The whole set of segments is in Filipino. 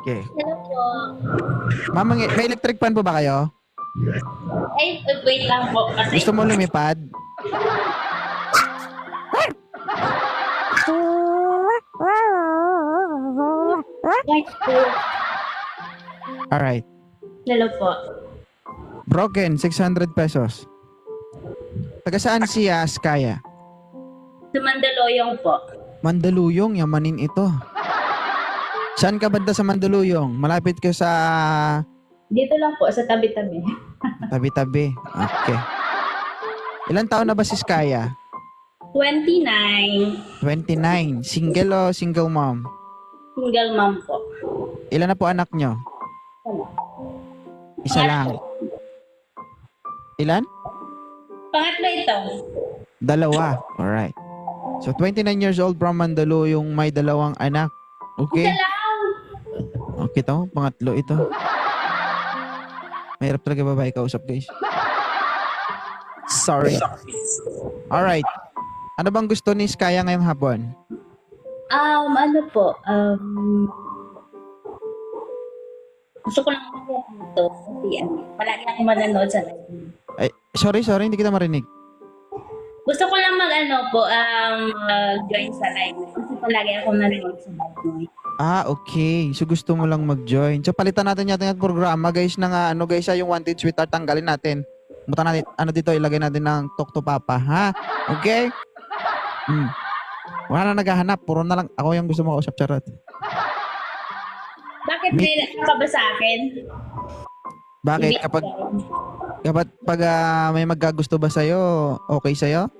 Okay. Hello po. Ma'am, may may electric fan po ba kayo? Ay, wait lang po. Kasi, Gusto mo lumipad? Wait po. Alright. Hello po. Broken, 600 pesos. Taga saan siya, Skaya? Sa Mandaluyong po. Mandaluyong, yamanin ito. Saan ka banda sa Mandaluyong? Malapit ka sa Dito lang po, sa tabi-tabi. tabi-tabi. Okay. Ilan taon na ba si Skaya? 29. 29. Single o single mom? Single mom po. Ilan na po anak nyo? Isa lang. Ilan? Pangatlo ito. Dalawa. Alright. So, 29 years old from Mandaluyong may dalawang anak. Okay? Isa lang. Okay to. Pangatlo ito. Mahirap talaga babae kausap, guys. Sorry. Alright. Ano bang gusto ni Skaya ngayong hapon? Um, ano po, um, gusto ko lang ito kasi ano, palagi ako manonood sa live. Ay, sorry, sorry. Hindi kita marinig. Gusto ko lang mag ano po, um, mag-join sa live kasi palagi ako nanonood sa live mo. Ah, okay. So gusto mo lang mag-join. So palitan natin yata yung programa, guys, na nga, ano guys, ah, yung Wanted Sweetheart, tanggalin natin. Mutan natin, ano dito, ilagay natin ng Talk to Papa, ha? Okay? Hmm. Wala na naghahanap. Puro na lang ako yung gusto mo kausap, charot. Bakit may ka ba sa akin? Bakit? Kapag, kapag pag, ah, may magkagusto ba sa'yo, okay sa'yo?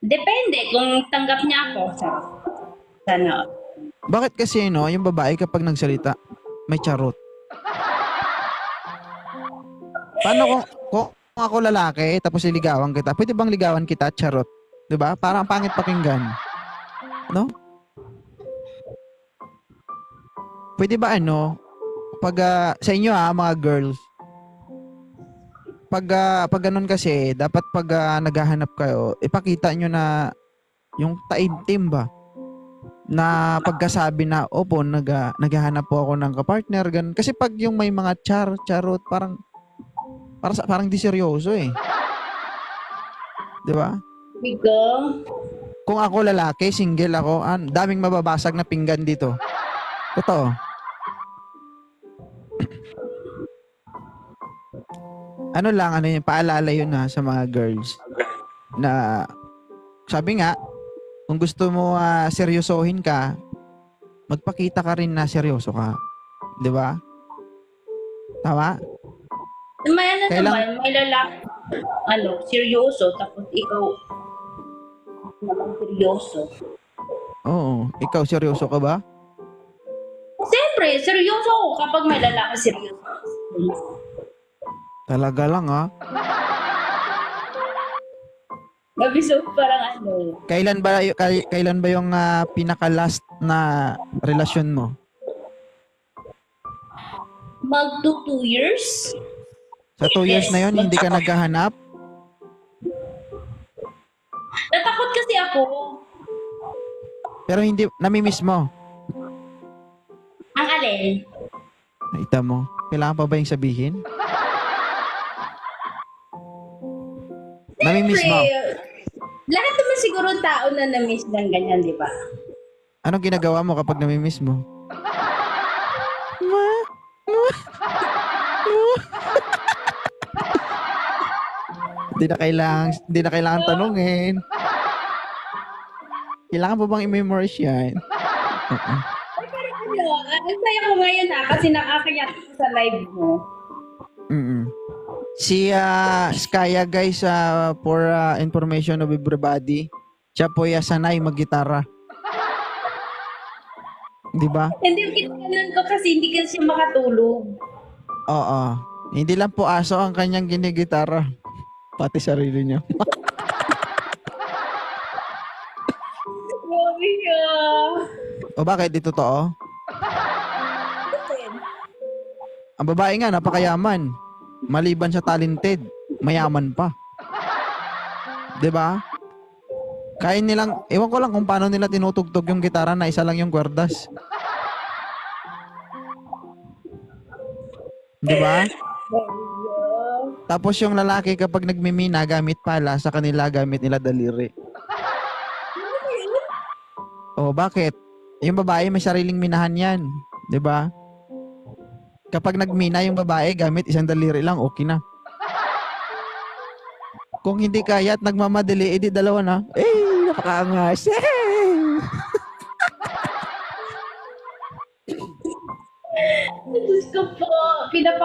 Depende kung tanggap niya ako. Sa, sana. Bakit kasi, no, yung babae kapag nagsalita, may charot. Paano kung, kung ako lalaki, tapos liligawan kita, pwede bang ligawan kita, charot? 'Di ba? Parang ang pangit pakinggan. No? Pwede ba ano, pag ah, sa inyo ha, mga girls, pag ah, pag ganun kasi, dapat pag ah, naghahanap kayo, ipakita nyo na yung taimtim ba? Na pagkasabi na, opo, nag, ah, naghahanap po ako ng kapartner, ganun. Kasi pag yung may mga char, charot, parang, parang, sa- parang di seryoso eh. Di ba? Bigo. Kung ako lalaki, single ako, an daming mababasag na pinggan dito. Totoo. ano lang, ano yun, paalala yun ha, sa mga girls. Na, sabi nga, kung gusto mo ah, seryosohin ka, magpakita ka rin na seryoso ka. Di ba? Tama? May ano Kailang- naman, may lalaki, ano, seryoso, tapos ikaw, naman seryoso. Oo. Ikaw, seryoso ka ba? Siyempre, seryoso ako kapag may lalaki seryoso. Talaga lang ha. Gabi so parang ano, Kailan ba y- kay- kailan ba yung ah, pinaka-last na relasyon mo? mag to two years? Sa two years na yon hindi ka naghahanap? Natakot kasi ako. Pero hindi, namimiss mo. Ang alin? Nakita mo. Kailangan pa ba yung sabihin? Namimiss mo. Lahat naman siguro tao na na-miss ng ganyan, di ba? Anong ginagawa mo kapag namimiss mo? Ma? Ma? Hindi na kailangan, hindi na kailangan tanungin. Kailangan pa bang i-memorize yan? Ay, parang ano, ah, ang saya ko ngayon ha, kasi nakakayak ko sa live mo. Mm-mm. Si ah, Skya guys ah, for ah, information of everybody, siya po ay sanay maggitara. 'Di ba? Hindi, kinaganon ko kasi hindi kasi siya makatulog. Oo. Hindi lang po aso ang kanyang ginigitara. Pati sarili niya. Grabe siya. o bakit? Di totoo? Ang babae nga, napakayaman. Maliban sa talented, mayaman pa. 'Di ba? Kaya nilang, ewan ko lang kung paano nila tinutugtog yung gitara na isa lang yung kwerdas. 'Di ba? Tapos yung lalaki kapag nagmimina gamit pala sa kanila gamit nila daliri. Oh, bakit? Yung babae may sariling minahan 'yan, 'di ba? Kapag nagmina yung babae gamit isang daliri lang, okay na. Kung hindi kaya at nagmamadali, edi dalawa na. Eh, napakaangas. Eh! Diyos ko po.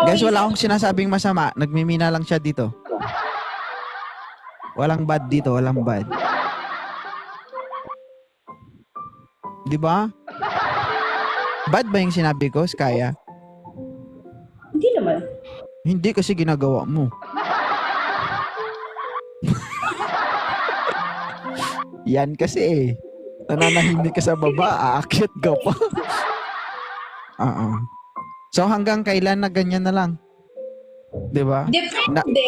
Guys, wala akong sinasabing masama. Nagmimina lang siya dito. Walang bad dito, walang bad. Di ba? Bad ba yung sinabi ko, Skaya? Hindi naman. Hindi kasi ginagawa mo. Yan kasi eh. Nananahimik ka sa baba, aakyat ka pa. Oo. So hanggang kailan na ganyan na lang? 'Di ba? Depende.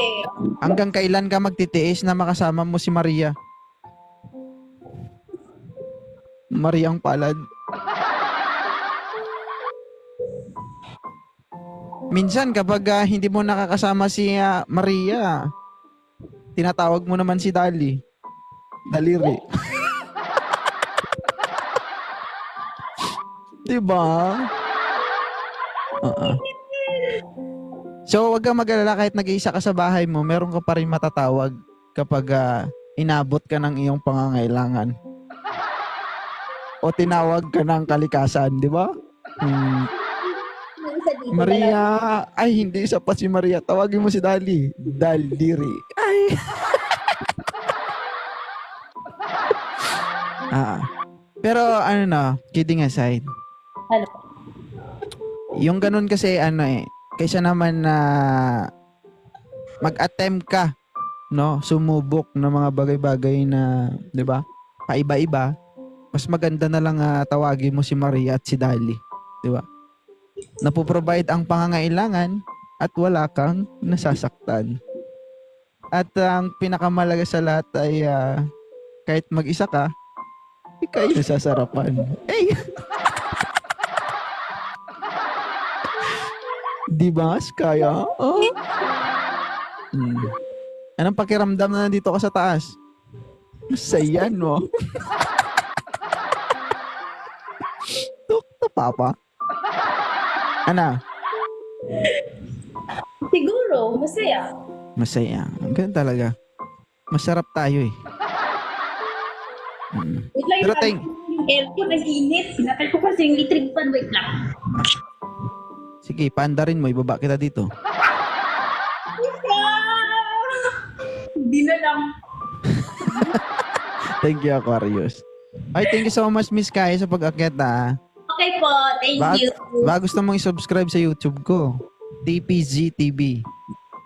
Hanggang kailan ka magtitiis na makasama mo si Maria? Maria ang palad. Minsan kapag ah, hindi mo nakakasama si ah, Maria, tinatawag mo naman si Dali. Daliri. 'Di ba? Oo. So, wag kang mag-alala kahit nag-iisa ka sa bahay mo, meron ka pa rin matatawag kapag ah, inabot ka ng iyong pangangailangan. O tinawag ka ng kalikasan, di ba? Hmm, Isa dito, Maria, ay hindi isa pa si Maria. Tawagin mo si Dali. Daliri. Ay. ah. Pero ano na, kidding aside, Ano po? yung ganun kasi ano eh, kaysa naman na mag-attempt ka, no, sumubok ng mga bagay-bagay na, 'di ba? Paiba-iba, mas maganda na lang ah, tawagin mo si Maria at si Dali, 'di ba? Napoprovide ang pangangailangan at wala kang nasasaktan. At ang pinakamalaga sa lahat ay ah, kahit mag-isa ka, ikaw yung nasasarapan. Eh! Di ba, Skaya? Oh. Hmm. Anong pakiramdam na nandito ka sa taas? Masaya, no? Tuk na, Papa. Ana, Siguro, masaya. masaya. Ang ganun talaga. Masarap tayo eh. Hmm. Wait lang Pero thank- yung aircon, nag-init. Pinatay ko kasi yung electric fan. Wait lang. Sige, paanda rin mo. Ibaba kita dito. Hindi na lang. Thank you, Aquarius. Ay, thank you so much, Miss Kaya, sa pag-akyat, ah. Okay po, thank Ba- you. Baka gusto mong i-subscribe sa YouTube ko. TPZ TV.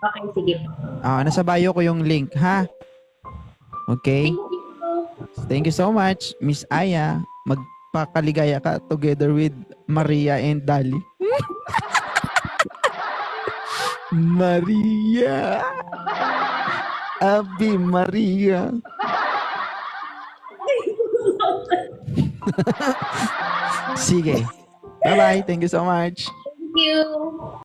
Okay, sige po. Ah, nasa bio ko yung link, ha? Okay? Thank you. Thank you so much, Miss Aya. Magpakaligaya ka together with Maria and Dali. Maria. Abi Maria. Sige. Bye-bye. Thank you so much. Thank you.